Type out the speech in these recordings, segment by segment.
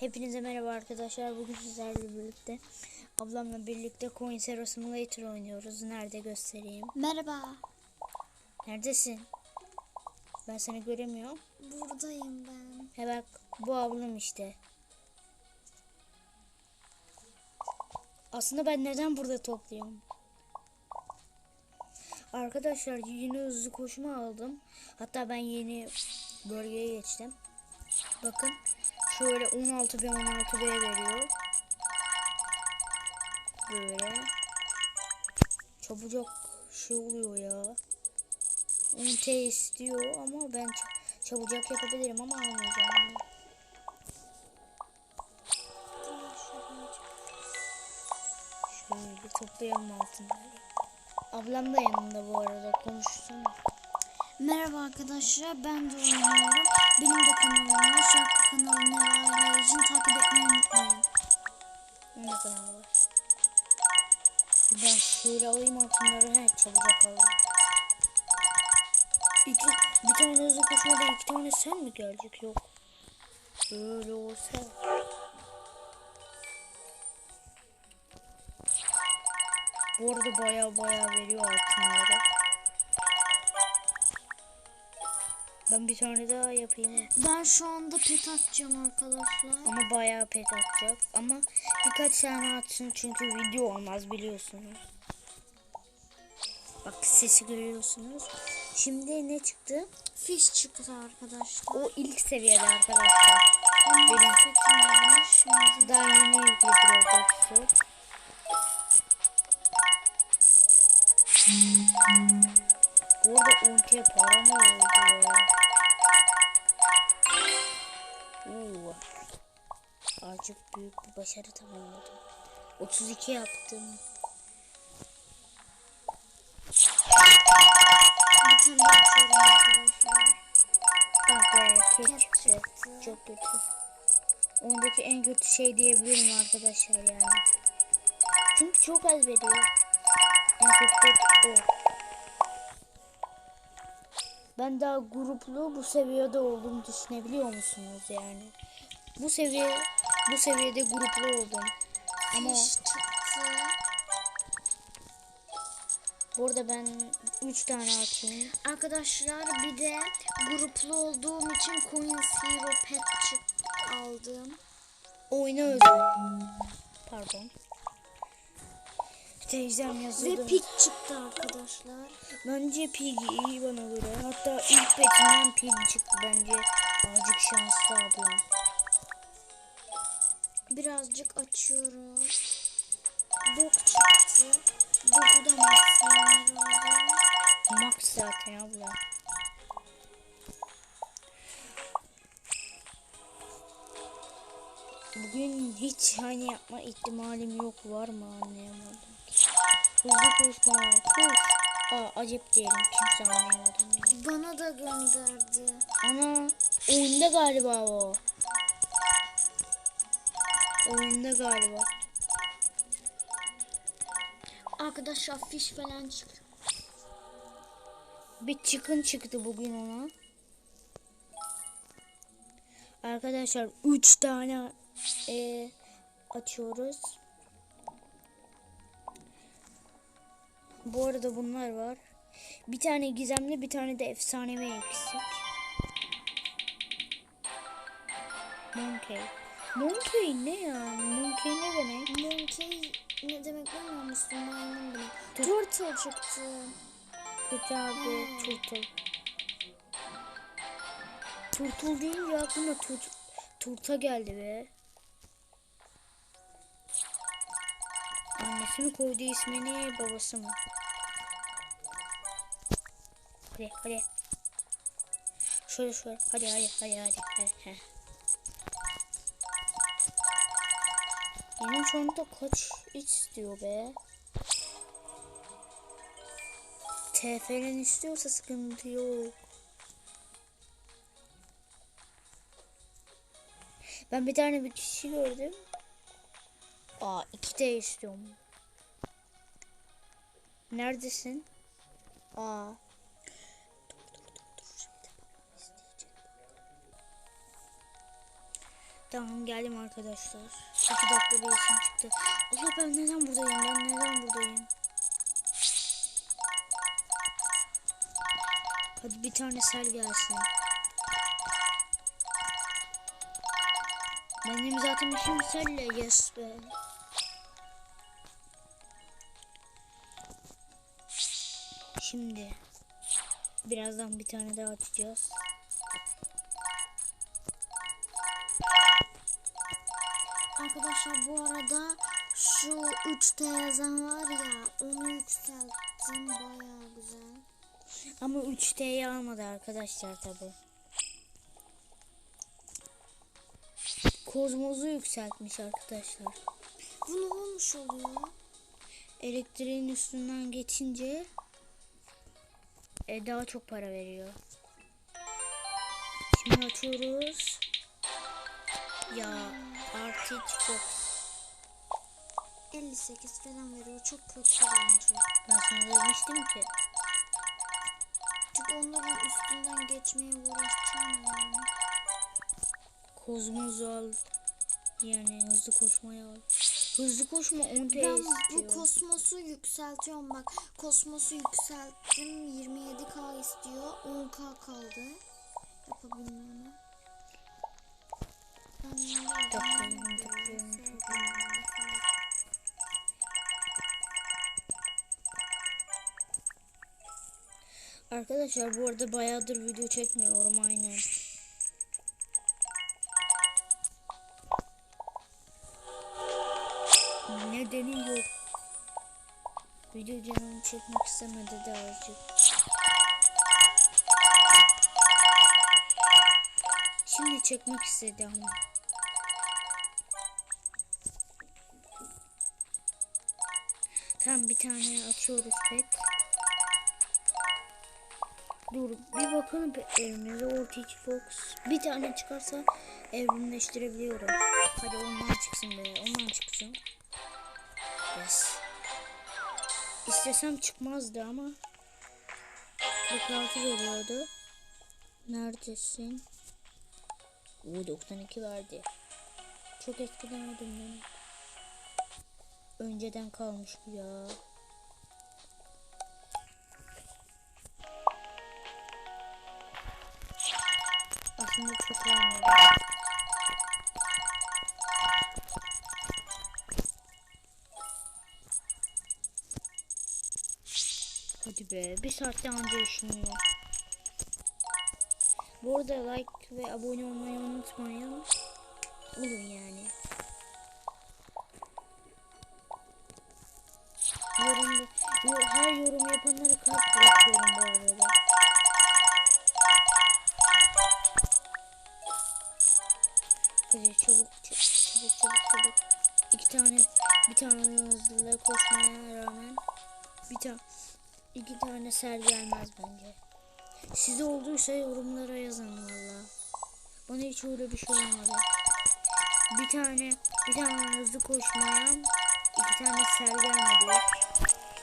Hepinize merhaba arkadaşlar. Bugün sizlerle birlikte ablamla birlikte Coin Zero Simulator oynuyoruz. Nerede göstereyim? Merhaba. Neredesin? Ben seni göremiyorum. Buradayım ben. He bak bu ablam işte. Aslında ben neden burada topluyorum? Arkadaşlar yeni hızlı koşma aldım. Hatta ben yeni bölgeye geçtim. Bakın şöyle 16 ve 16 B veriyor. Böyle. Çabucak şey oluyor ya. 10 T istiyor ama ben çabucak yapabilirim ama almayacağım. Şöyle toplayalım altınları. Ablam da yanımda bu arada konuşsun. Merhaba arkadaşlar. Ben de oynuyorum. Benim de kanalım var. Şarkı kanalı Nevale için takip etmeyi unutmayın. Onun da kanalı var. Ben şöyle alayım altınları. He çabucak alayım. İki, bir tane hızlı koşmada iki tane sen mi gelecek? Yok. Öyle olsa. Bu arada baya baya veriyor altınları. Ben bir tane daha yapayım. Ben şu anda pet atacağım arkadaşlar. Ama bayağı pet atacak. Ama birkaç tane atsın çünkü video olmaz biliyorsunuz. Bak sesi görüyorsunuz. Şimdi ne çıktı? Fiş çıktı arkadaşlar. O ilk seviyede arkadaşlar. Benim- petim varmış. Daha yeni yükledi Roblox'u. Bu arada ultiye para mı oldu ya? Azıcık büyük bir başarı tamamladım. 32 yaptım. bir tane arkadaşlar. Ah be çıktı. Çok kötü. Ondaki en kötü şey diyebilirim arkadaşlar yani. Çünkü çok az veriyor. En kötü o. Ben daha gruplu bu seviyede olduğumu düşünebiliyor musunuz yani? Bu seviye bu seviyede gruplu oldum. Ama çıktı. burada ben 3 tane atayım. Arkadaşlar bir de gruplu olduğum için Coin Zero Pet çıktı aldım. Oyuna özel. Pardon. Teyzem yazıldı. Ve pik çıktı arkadaşlar. Bence Pig iyi bana göre. Hatta ilk petinden Pig çıktı bence. Azıcık şanslı ablam. Birazcık açıyoruz. Bok çıktı. Boku da maksimum. Max zaten abla. Bugün hiç hani yapma ihtimalim yok var mı anlayamadım. Hızlı koşma koş. Aa acep diyelim kimse anlayamadım. ya. Bana da gönderdi. Ana oyunda galiba o. Oyunda galiba. Arkadaşlar fiş falan çıktı. Bir çıkın çıktı bugün ona. Arkadaşlar 3 tane e, açıyoruz. Bu arada bunlar var. Bir tane gizemli bir tane de efsanevi eksik. Monkey. Monkey ne ya? Monkey ne demek? Monkey ne demek bilmiyor musun? Maymun demek. Turtle çıktı. Kötü abi turtle. Turtle deyince aklıma turt turta geldi be. Annesi mi koydu ismini babası mı? Hadi hadi. Şöyle şöyle. Hadi hadi hadi hadi. hadi. Benim çanta kaç istiyor be? TF'nin istiyorsa sıkıntı yok. Ben bir tane bir kişi gördüm. Aa iki de istiyorum. Neredesin? Aa. Tamam geldim arkadaşlar. 2 dakika bir isim çıktı. Allah ben neden buradayım? Ben neden buradayım? Hadi bir tane sel gelsin. Benim zaten işim selle. Yes be. Şimdi birazdan bir tane daha açacağız. Arkadaşlar bu arada şu 3T yazan var ya onu yükselttim bayağı güzel. Ama 3T'yi almadı arkadaşlar tabi. Kozmozu yükseltmiş arkadaşlar. Bu ne olmuş oluyor? Elektriğin üstünden geçince e, daha çok para veriyor. Şimdi açıyoruz. Ya Arctic Fox. 58 falan veriyor. Çok kötü bence. Ben sana demiştim ki. Çünkü onların üstünden geçmeye uğraşacağım yani. Kozmozu al. Yani hızlı koşmayı al. Hızlı koşma 10 TL Ben istiyor. bu kosmosu yükseltiyorum bak. Kosmosu yükselttim. 27k istiyor. 10k kaldı. Yapabilmem. Arkadaşlar bu arada bayağıdır video çekmiyorum aynen. Nedeni yok. Video canım çekmek istemedi de azıcık. Şimdi çekmek istedi ama. Tamam bir tane atıyoruz pek. Dur bir bakalım evimize Ortiz Fox. Bir tane çıkarsa evrimleştirebiliyorum. Hadi ondan çıksın be ondan çıksın. Yes. İstesem çıkmazdı ama 46 veriyordu. Neredesin? Oo 92 verdi. Çok etkilemedim beni. Önceden kalmış bu ya. Aslında çok vermedi. Hadi be bir saatte anca yaşanıyor. Bu arada like ve abone olmayı unutmayın. Olun yani. Her yorum yapanlara kalp bırakıyorum bu arada. Hadi çabuk çabuk çabuk çabuk. İki tane bir tane hızlı koşmaya rağmen bir tane iki tane ser gelmez bence. Size olduysa yorumlara yazın valla. Bana hiç öyle bir şey olmadı. Bir tane bir tane hızlı koşmaya iki tane ser gelmedi.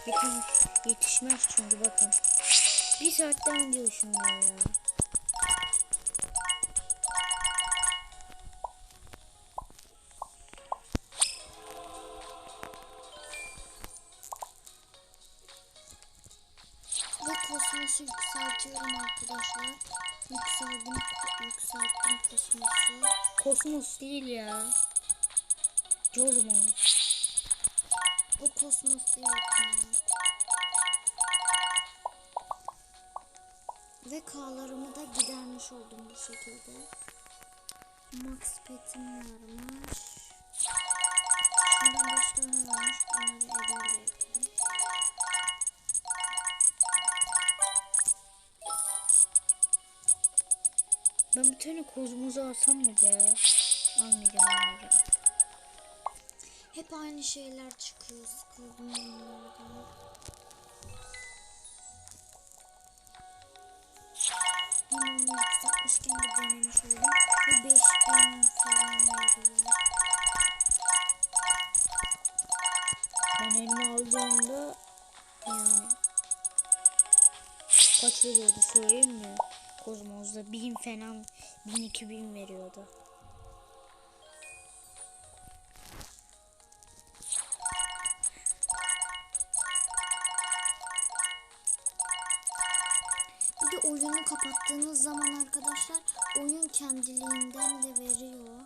Yetiş, yetişmez çünkü bakın. Bir saatten önce ışınlıyor ya. Ve kosmosu yükseltiyorum arkadaşlar. Yükseldim, yükselttim kosmosu. Kosmos değil ya. Cosmos. Bu kosmos değil. yani. Ve K'larımı da gidermiş oldum bu şekilde. Max petim varmış. Şundan 5 tane varmış. Onları evimde. Ben bir tane kozmozu alsam mı be? Almayacağım almayacağım. Hep aynı şeyler çıkıyor. Sıkıldım bunlardan. Onu yükseltmişken de denemiş oldum. Ve 5000 falan veriyor. Ben elime aldığımda yani kaç veriyordu söyleyeyim mi? Kozmos'da 1000 falan 1000 2000 veriyordu. De veriyor.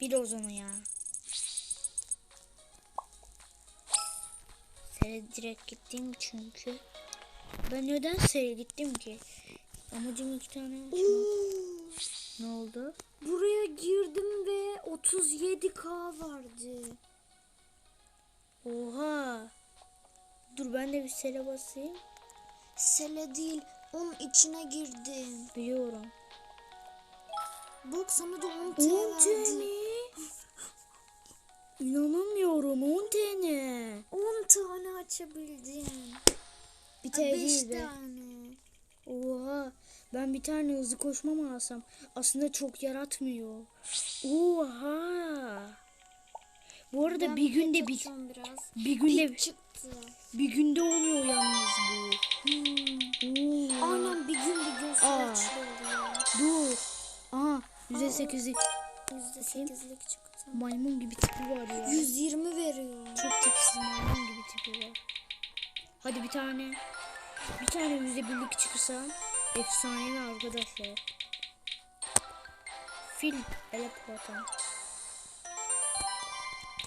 Bir o zaman ya. Sere direkt gittim çünkü. Ben neden sere gittim ki? Amacım iki tane. Ne oldu? Buraya girdim ve 37k vardı. Oha. Dur ben de bir sele basayım. Sele değil onun içine girdim. Biliyorum. Bak sana da 10 TL 10 verdi. TL. İnanamıyorum 10 TL. 10 tane açabildim. Bir 5 TL değil be. tane. Oha. Ben bir tane hızlı koşma mı alsam? Aslında çok yaratmıyor. Oha. Bu arada Ben bir günde bir biraz. bir günde Pik çıktı. bir günde oluyor yalnız bu. Oo. Aynen bir gün bir gün Aa. oluyor. Dur. Aha %8'lik %8'lik çıktı. maymun gibi tipi var ya. 120 veriyor. Çok tipsiz maymun gibi tipi var. Hadi bir tane bir tane yüzde birlik çıkırsa efsanevi arkadaşlar. Fil elepotam.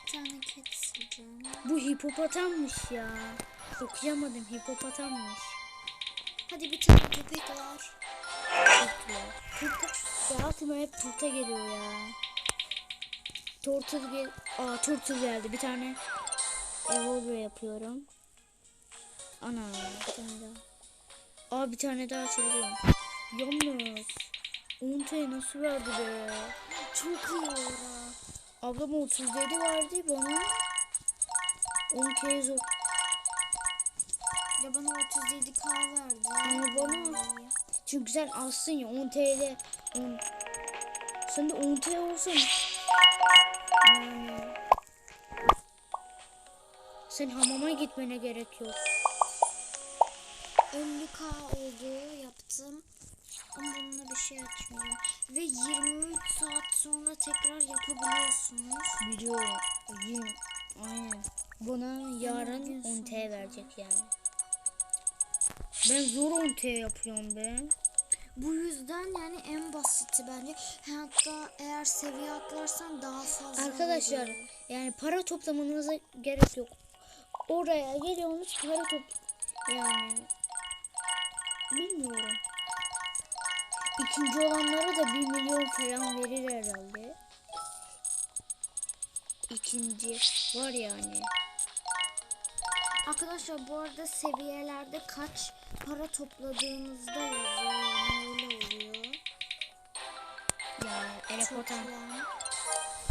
Bir tane kek sileceğim. Bu hipopotammış ya. Okuyamadım hipopotammış. Hadi bir tane köpek var. Turta. Turta. Ya aklıma hep turta geliyor ya. Turtle gel. Aa turtle geldi. Bir tane evolve yapıyorum. Ana bir tane daha. Aa bir tane daha açabiliyorum. Yalnız 10 TL nasıl verdi be? Çok iyi ora. Ablam 37 verdi bana. 10 kez o. Ya bana 37k verdi. Ama bana- Çünkü sen alsın ya 10 TL. 10. Sen de 10 TL olsun. Yani. Sen hamama gitmene gerek yok. 50k oldu yaptım. Ama bununla bir şey açmayacağım. Ve 23 saat sonra tekrar yapabiliyorsunuz. Biliyorum. Yine. Aynen. Buna yarın gün 10 TL verecek yani. Ben zor 10 TL yapıyorum ben. Bu yüzden yani en basiti bence. Hatta eğer seviye atlarsan daha fazla Arkadaşlar oluyor. yani para toplamanıza gerek yok. Oraya geliyorsunuz para top yani bilmiyorum. İkinci olanlara da 1 milyon falan verir herhalde. İkinci var yani. Arkadaşlar bu arada seviyelerde kaç para topladığınızda yazıyor. Yani öyle oluyor. Ya elepotam.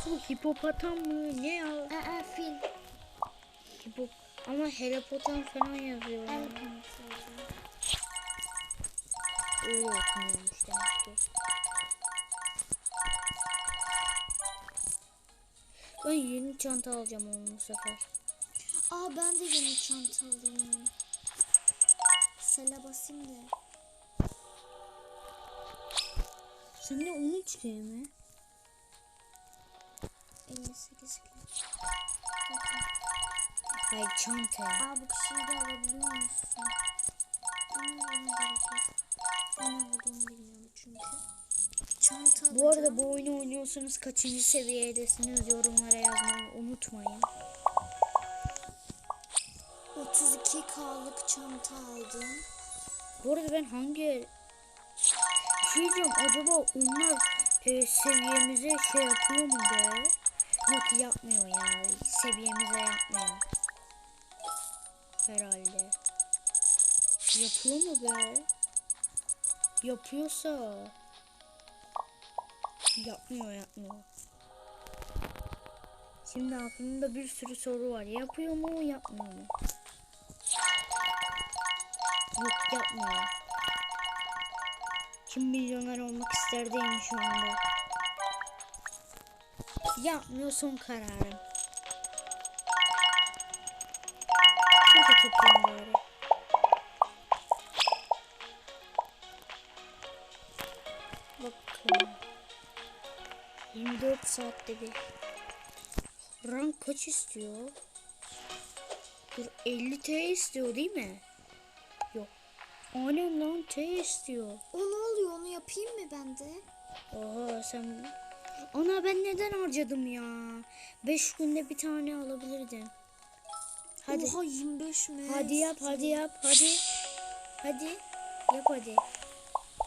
Bu hipopotam mı? Ne ya? Ee, fil. Hipo ama helepotam falan yazıyor. Öyle okunuyormuş demek ki. Ben yeni çanta alacağım onu bu sefer. Aa ben de yeni çanta alayım. Sele basayım da. De 13 G mi? 58 kilo. Hayır çanta. Aa bu kişiyi de alabiliyor musun? Ama buna gerek yok. Ben ne olduğunu bilmiyorum çünkü. Çanta Bu arada bu oyunu oynuyorsanız kaçıncı seviyedesiniz yorumlara yazmayı unutmayın. 32K'lık çanta aldım. Bu arada ben hangi... Şey diyeceğim acaba onlar e, seviyemize şey yapıyor mu be? Yok yapmıyor ya. Seviyemize yapmıyor. Herhalde. Yapıyor mu be? Yapıyorsa... Yapmıyor yapmıyor. Şimdi aklımda bir sürü soru var. Yapıyor mu yapmıyor mu? Yok yapmıyor. Kim milyoner olmak isterdiyim şu anda. Yapmıyor son kararım. Şurada toplayayım bari. Bakın. 24 saatte bir. Rank kaç istiyor? Dur 50 T istiyor değil mi? Annem lan T istiyor. O ne oluyor onu yapayım mı ben de? Oha sen... Ana ben neden harcadım ya? 5 günde bir tane alabilirdin. Hadi. Oha 25 mi? Hadi yap hadi yap hadi. Hadi. Yap hadi.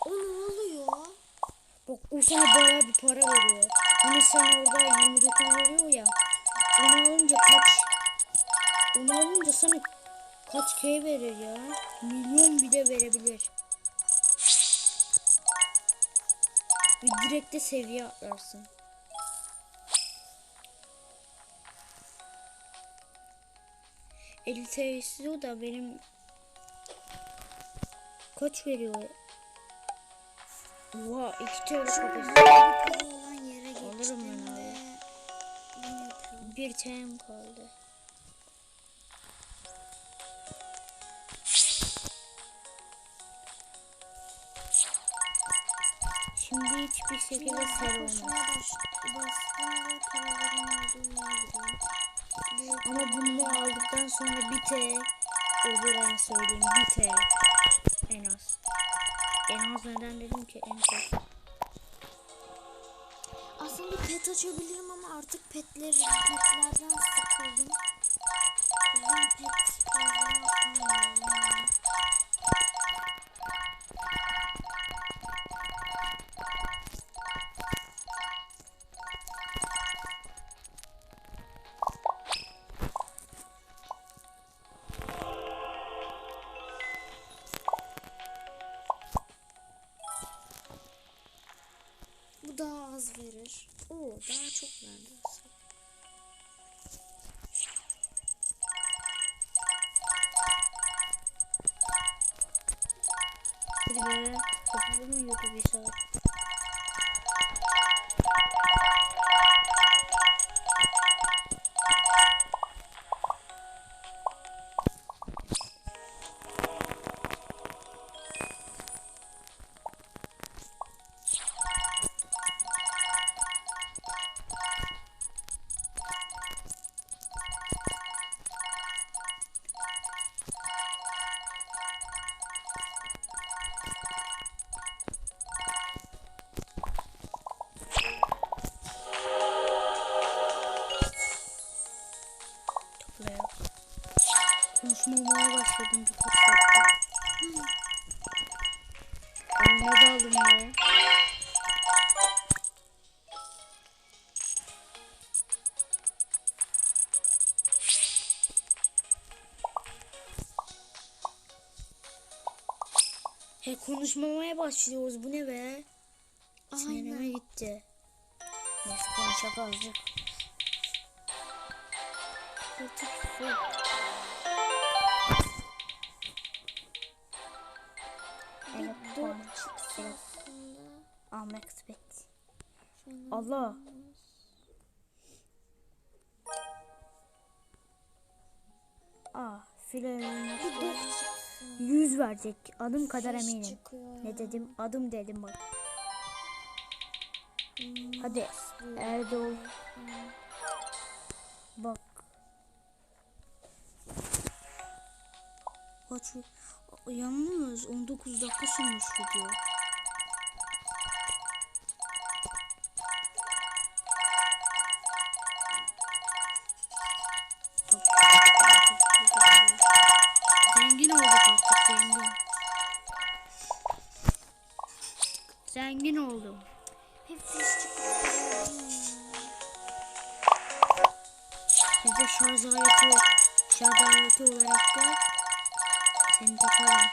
O ne oluyor? Bak o sana bayağı bir para veriyor. Hani sana orada 29 veriyor ya. Onu alınca kaç? Onu alınca sana kaç K verir ya? Milyon bile verebilir. Ve direkt de seviye atlarsın. Elite istiyor da benim kaç veriyor? Oha iki tane kafası. Alırım ben abi. Bir tem kaldı. Şimdi hiçbir şekilde sarı olmaz. Ama bunu aldıktan sonra bir T olur en söyleyeyim. Bir T en az. En az neden dedim ki en çok. Aslında pet açabilirim ama artık petleri, petlerden sıkıldım. Yüzden pet yani. Bu Daha çok. Hadi be. Kapıda mı YouTube bir Oyuna daldım ya. He konuşmamaya başlıyoruz. Bu ne be? Sinirime gitti. Neyse konuşak azıcık. Kötü Allah. olmaz. Aa, file Bir dört çıksın. 100 verecek. Adım kadar eminim. Ne dedim? Adım dedim bak. Hadi Hmm. bak. Kaç Yalnız 19 dakika sürmüş video. Zengin oldum. Hep fiş çıkıyor. Bizde şarj aleti. Şarj aleti olarak gel. Seni takalım.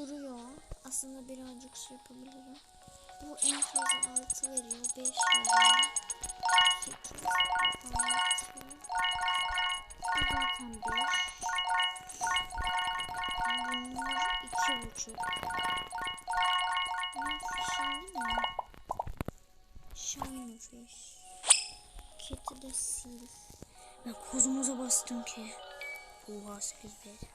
Duruyor. Aslında birazcık şey yapabilirim. Bu en fazla 6 veriyor. 5 veriyor. 8, 6. Bu zaten 5. Bunlar 2,5. Bunlar fişin değil mi? Shiny fish. Kiti de sil. Ben kozumuza bastım ki. Oha 8 bir.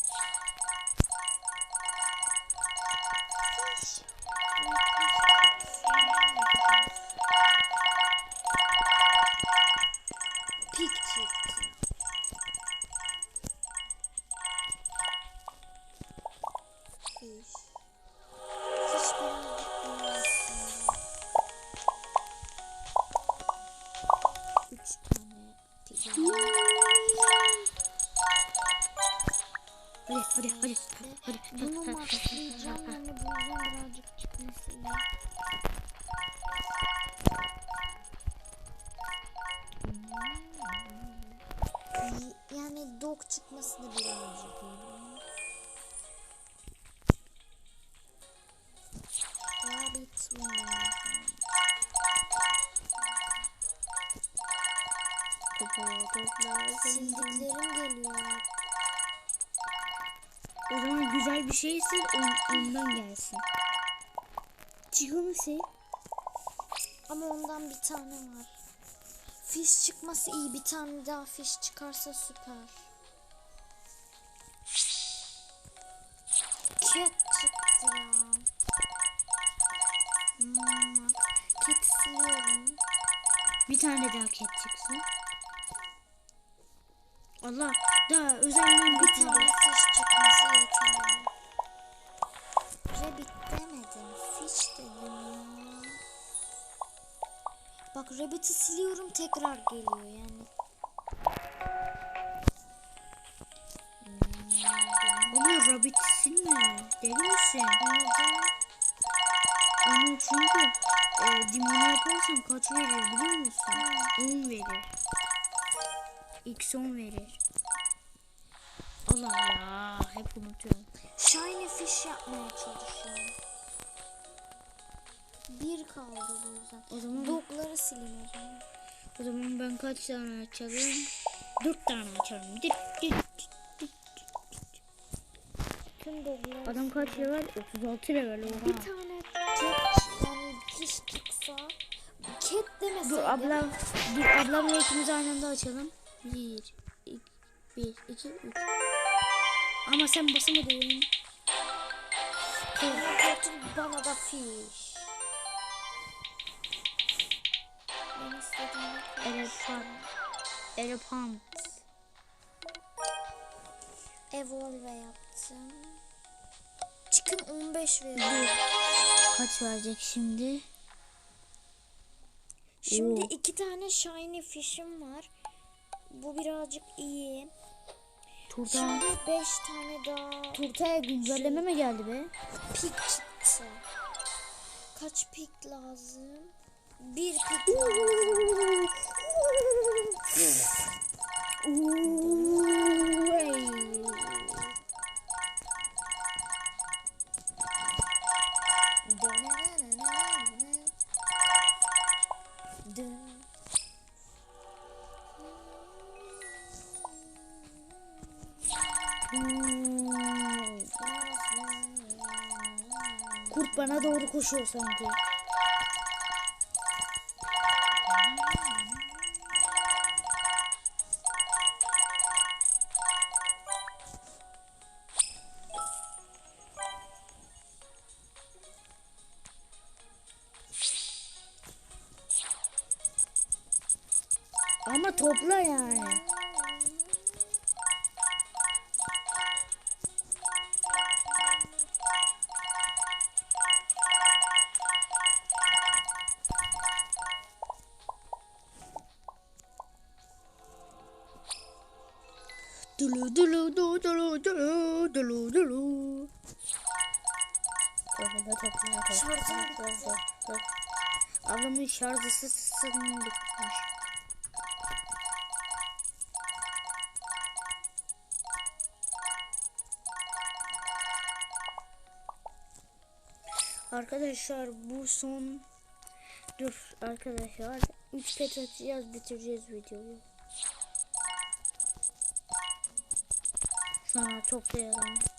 Hadi. Bunu maxlayacağım yani bu yüzden birazcık çıkması iyi. Hmm. Yani dog çıkması da birazcık iyi. Sildiklerim geliyor. O zaman güzel bir şey sil on- ondan gelsin. Sil. Ama ondan bir tane var. Fiş çıkması iyi. Bir tane daha fiş çıkarsa süper. Cat çıktı ya. Hmm. Cat siliyorum. Bir tane daha ket çıksın. Allah daha özelliğin Bir tane fiş çıkması yeterli. Rabbit demedim. Fiş dedim ya. Bak Rabbit'i siliyorum tekrar geliyor yani. Hmm, Ama rabbit silme. Deli misin? Neden? Onu çünkü e, dimoni yaparsan kaç verir biliyor musun? 10 verir. X 10 verir. Allah ya hep unutuyorum. Shiny fish yapmaya çalışıyorum. Bir kaldı bu yüzden. O zaman Dogları silin o zaman. o zaman ben kaç tane açalım? 4 tane açalım. Tüm dogları Adam kaç silin. level? 36 level oha. Bir tane cat yani fish çıksa cat demeseydim. Dur ablam, dur ablamla ikimiz aynı anda açalım. 1, 2, 1, 2, 3. Ama sen basamadın. Cat'in bana da fish. Ben istediğimi Elephant. Elephant. Evolve yaptım. Chicken 15 veriyor. Kaç verecek şimdi? Şimdi Oo. iki tane shiny fish'im var. Bu birazcık iyi. Turta. Şimdi beş tane daha Turtaya güncelleme mi geldi be? pik çıktı. Kaç pik lazım? Bir pik lazım. Doğru koşuyor sanki. Ama topla yani. Arkadaşlar bu son dur arkadaşlar 3 pet atacağız bitireceğiz videoyu. Şuna toplayalım. Hadi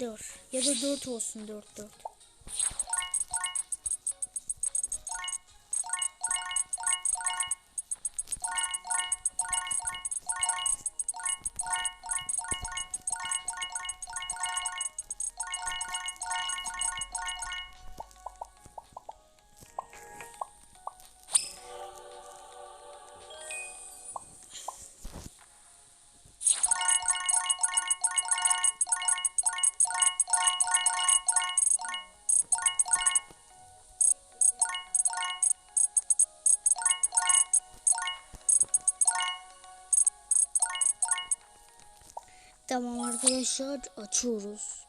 4. Ya da 4 olsun 4 4. arkadaşlar açıyoruz.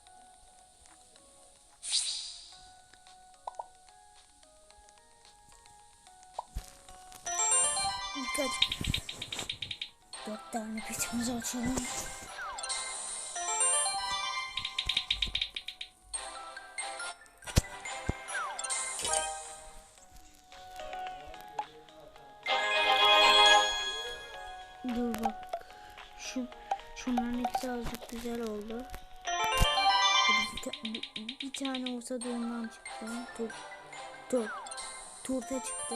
Dikkat. Dört tane petimizi açalım. Tur, tur, turta çıktı.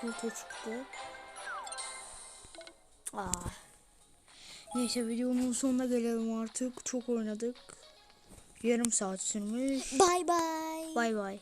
Turta çıktı. Aa. Neyse videonun sonuna gelelim artık. Çok oynadık. Yarım saat sürmüş. Bay bay. Bay bay.